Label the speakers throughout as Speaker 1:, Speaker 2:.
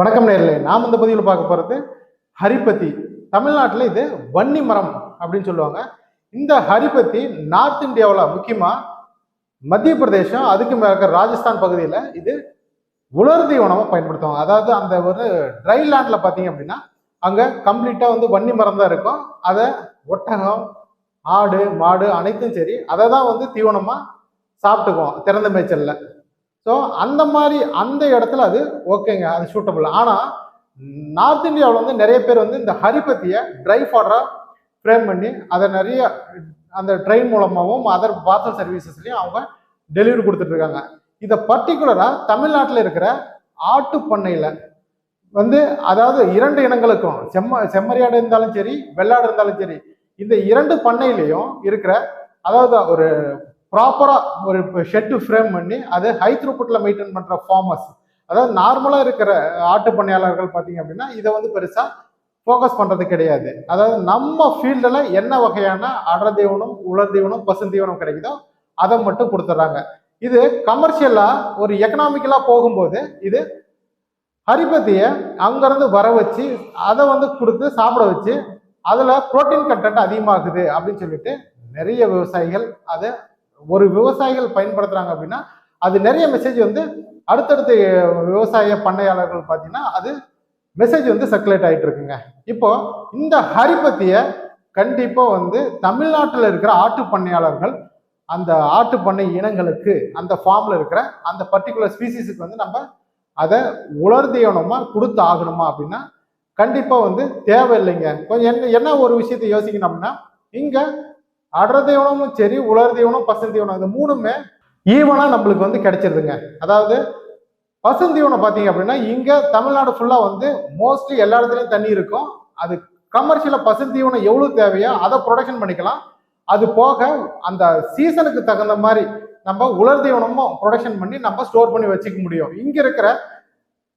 Speaker 1: வணக்கம் நேரில் நாம் இந்த பதிவில் பார்க்க போகிறது ஹரிபத்தி தமிழ்நாட்டில் இது வன்னி மரம் அப்படின்னு சொல்லுவாங்க. இந்த ஹரிபத்தி நார்த் இந்தியாவில் முக்கியமாக மத்திய பிரதேசம் அதுக்கு மேற்க ராஜஸ்தான் பகுதியில் இது உலர் தீவனமாக பயன்படுத்துவாங்க. அதாவது அந்த ஒரு ட்ரை லேண்டில் பார்த்தீங்க அப்படின்னா அங்கே கம்ப்ளீட்டாக வந்து வன்னி மரம் தான் இருக்கும். அதை ஒட்டகம் ஆடு மாடு அனைத்தும் சரி அதை தான் வந்து தீவனமாக சாப்பிட்டுக்குவோம் திறந்த மேய்ச்சலில். ஸோ அந்த மாதிரி அந்த இடத்துல அது ஓகேங்க அது சூட்டபிள் ஆனால் நார்த் இந்தியாவில் வந்து நிறைய பேர் வந்து இந்த ஹரிபத்தியை ட்ரை ஃபாடராக ஃப்ரேம் பண்ணி அதை நிறைய அந்த ட்ரெயின் மூலமாகவும் அதர் பார்சல் சர்வீசஸ்லையும் அவங்க டெலிவரி கொடுத்துட்டு இருக்காங்க இதை பர்டிகுலராக தமிழ்நாட்டில் இருக்கிற ஆட்டு பண்ணையில் வந்து அதாவது இரண்டு இனங்களுக்கும் செம்ம செம்மறியாடு இருந்தாலும் சரி வெள்ளாடு இருந்தாலும் சரி இந்த இரண்டு பண்ணையிலையும் இருக்கிற அதாவது ஒரு ப்ராப்பராக ஒரு ஷெட்டு ஃப்ரேம் பண்ணி அது ஹை த்ரூபுட்ல மெயின்டைன் பண்ணுற ஃபார்மர்ஸ் அதாவது நார்மலாக இருக்கிற ஆட்டு பண்ணையாளர்கள் பார்த்தீங்க அப்படின்னா இதை வந்து பெருசாக ஃபோக்கஸ் பண்ணுறது கிடையாது. அதாவது நம்ம ஃபீல்டில் என்ன வகையான அடர்தீவனம் தீவனம் உலர் தீவனம் பசுந்தீவனம் கிடைக்குதோ அதை மட்டும் கொடுத்துட்றாங்க. இது கமர்ஷியலாக ஒரு எக்கனாமிக்கலாக போகும்போது இது ஹரிபத்தியை அங்கேருந்து வர வச்சு அதை வந்து கொடுத்து சாப்பிட வச்சு அதில் புரோட்டீன் கண்டென்ட் அதிகமாகுது அப்படின்னு சொல்லிட்டு நிறைய விவசாயிகள் அதை ஒரு விவசாயிகள் பயன்படுத்துகிறாங்க அப்படின்னா அது நிறைய மெசேஜ் வந்து அடுத்தடுத்த விவசாய பண்ணையாளர்கள் பார்த்தீங்கன்னா அது மெசேஜ் வந்து சர்க்குலேட் ஆகிட்டு இருக்குங்க. இப்போ இந்த ஹரிபத்தியை கண்டிப்பாக வந்து தமிழ்நாட்டில் இருக்கிற ஆட்டு பண்ணையாளர்கள் அந்த ஆட்டு பண்ணை இனங்களுக்கு அந்த ஃபார்மில் இருக்கிற அந்த பர்டிகுலர் ஸ்பீசிஸுக்கு வந்து நம்ம அதை உலர்தீவனமா கொடுத்து ஆகணுமா அப்படின்னா கண்டிப்பாக வந்து தேவையில்லைங்க. கொஞ்சம் என்ன என்ன ஒரு விஷயத்தை யோசிக்கணும்னா இங்கே அடர் தீவனமும் சரி உலர் தீவனம் பசுந்தீவனம் இந்த மூணுமே ஈவனா நம்மளுக்கு வந்து கிடைச்சிருதுங்க. அதாவது பசுந்தீவனம் பார்த்தீங்க அப்படின்னா இங்க தமிழ்நாடு ஃபுல்லா வந்து மோஸ்ட்லி எல்லா இடத்துலயும் தண்ணி இருக்கும். அது கமர்ஷியல பசுந்தீவனம் எவ்வளவு தேவையோ அதை ப்ரொடக்ஷன் பண்ணிக்கலாம். அது போக அந்த சீசனுக்கு தகுந்த மாதிரி நம்ம உலர் தீவனமும் ப்ரொடக்ஷன் பண்ணி நம்ம ஸ்டோர் பண்ணி வச்சுக்க முடியும். இங்க இருக்கிற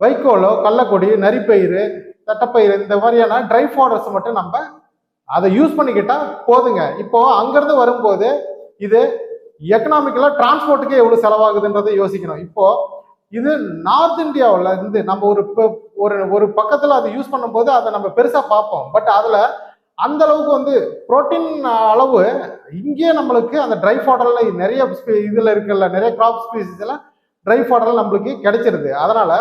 Speaker 1: வைக்கோலோ கள்ளக்கொடி நரிப்பயிறு தட்டப்பயிறு இந்த மாதிரியான ட்ரை ஃபாடர்ஸ் மட்டும் நம்ம அதை யூஸ் பண்ணிக்கிட்டா போதுங்க. இப்போ அங்கேருந்து வரும்போது இது எக்கனாமிக்கலாக டிரான்ஸ்போர்ட்டுக்கே எவ்வளோ செலவாகுதுன்றதை யோசிக்கணும். இப்போ இது நார்த் இந்தியாவில் இருந்து நம்ம ஒரு ஒரு ஒரு பக்கத்தில் அதை யூஸ் பண்ணும்போது அதை நம்ம பெருசாக பார்ப்போம். பட் அதில் அந்த அளவுக்கு வந்து புரோட்டீன் அளவு இங்கே நம்மளுக்கு அந்த ட்ரை ஃபாடர்ல நிறைய இதில் இருக்குல்ல நிறைய கிராப் ஸ்பீசிஸில் ட்ரை ஃபாடர்ல நம்மளுக்கு கிடைச்சிருது. அதனால்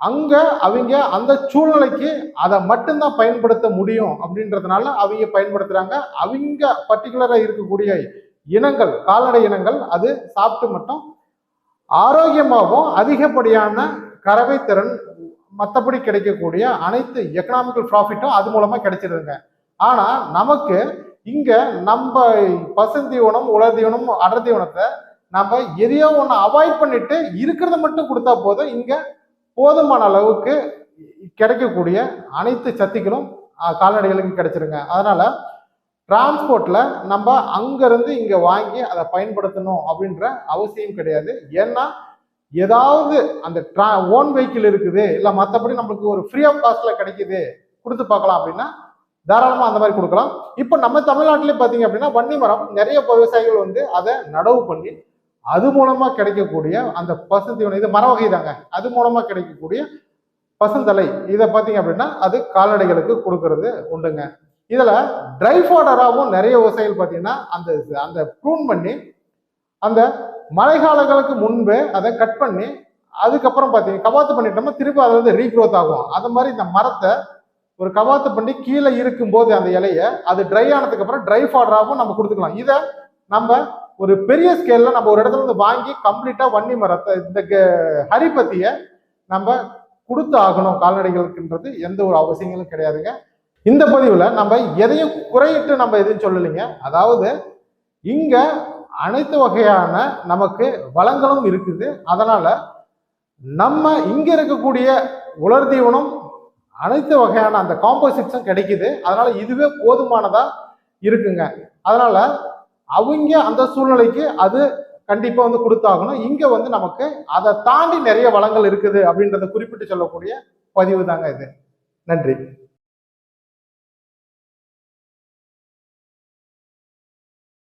Speaker 1: அங்க அவங்க அந்த சூழ்நிலைக்கு அதை மட்டும்தான் பயன்படுத்த முடியும் அப்படின்றதுனால அவங்க பயன்படுத்துறாங்க. அவங்க பர்டிகுலரா இருக்கக்கூடிய இனங்கள் கால்நடை இனங்கள் அது சாப்பிட்டு மட்டும் ஆரோக்கியமாகவும் அதிகப்படியான கறவை திறன் மற்றபடி கிடைக்கக்கூடிய அனைத்து எக்கனாமிக்கல் ப்ராஃபிட்டும் அது மூலமா கிடைச்சிருதுங்க. ஆனா நமக்கு இங்க நம்ம பசுந்தீவனம் உலர்தீவனம் தீவனம் அடர் தீவனத்தை நம்ம எதையோ ஒன்று அவாய்ட் பண்ணிட்டு இருக்கிறத மட்டும் கொடுத்தா போதும். இங்க போதுமான அளவுக்கு கிடைக்கக்கூடிய அனைத்து சத்துக்களும் கால்நடைகளுக்கு கிடைச்சிருங்க. அதனால டிரான்ஸ்போர்ட்ல நம்ம அங்கிருந்து இங்க வாங்கி அதை பயன்படுத்தணும் அப்படின்ற அவசியம் கிடையாது. ஏன்னா ஏதாவது அந்த ட்ரா ஓன் வெஹிக்கிள் இருக்குது இல்ல மற்றபடி நம்மளுக்கு ஒரு ஃப்ரீ ஆஃப் காஸ்ட்ல கிடைக்குது கொடுத்து பார்க்கலாம் அப்படின்னா தாராளமா அந்த மாதிரி கொடுக்கலாம். இப்போ நம்ம தமிழ்நாட்டிலே பார்த்தீங்க அப்படின்னா வன்னி மரம் நிறைய விவசாயிகள் வந்து அதை நடவு பண்ணி அது மூலமாக கிடைக்கக்கூடிய அந்த பசுந்தீவனம் இது மர வகை தாங்க அது மூலமாக கிடைக்கக்கூடிய பசுந்தலை இதை பார்த்தீங்க அப்படின்னா அது கால்நடைகளுக்கு கொடுக்கறது உண்டுங்க. இதில் ட்ரை ஃபாடராகவும் நிறைய விவசாயிகள் பார்த்தீங்கன்னா அந்த அந்த ப்ரூன் பண்ணி அந்த மழைக்காலங்களுக்கு முன்பு அதை கட் பண்ணி அதுக்கப்புறம் பார்த்தீங்க கவாத்து பண்ணிட்டோம்னா திருப்பி அதில் வந்து ரீக்ரோத் ஆகும். அது மாதிரி இந்த மரத்தை ஒரு கவாத்து பண்ணி கீழே இருக்கும்போது அந்த இலையை அது ட்ரை ஆனதுக்கப்புறம் ட்ரை ஃபாடராகவும் நம்ம கொடுத்துக்கலாம். இதை நம்ம ஒரு பெரிய ஸ்கேல்ல நம்ம ஒரு இடத்துல இருந்து வாங்கி கம்ப்ளீட்டா வன்னி மரத்தை இந்த க- ஹரிபத்திய நம்ம கொடுத்து ஆகணும் கால்நடைகளுக்குன்றது எந்த ஒரு அவசியங்களும் கிடையாதுங்க. இந்த பதிவுல நம்ம எதையும் குறையிட்டு நம்ம எதுவும் சொல்லலைங்க. அதாவது இங்க அனைத்து வகையான நமக்கு வளங்களும் இருக்குது. அதனால நம்ம இங்க இருக்கக்கூடிய உலர் தீவனம் அனைத்து வகையான அந்த காம்போசிட்ஸும் கிடைக்குது. அதனால இதுவே போதுமானதா இருக்குங்க. அதனால அவங்க அந்த சூழ்நிலைக்கு அது கண்டிப்பா வந்து கொடுத்தாகணும். இங்க வந்து நமக்கு அதை தாண்டி நிறைய வளங்கள் இருக்குது அப்படின்றத குறிப்பிட்டு சொல்லக்கூடிய பதிவு தாங்க இது. நன்றி.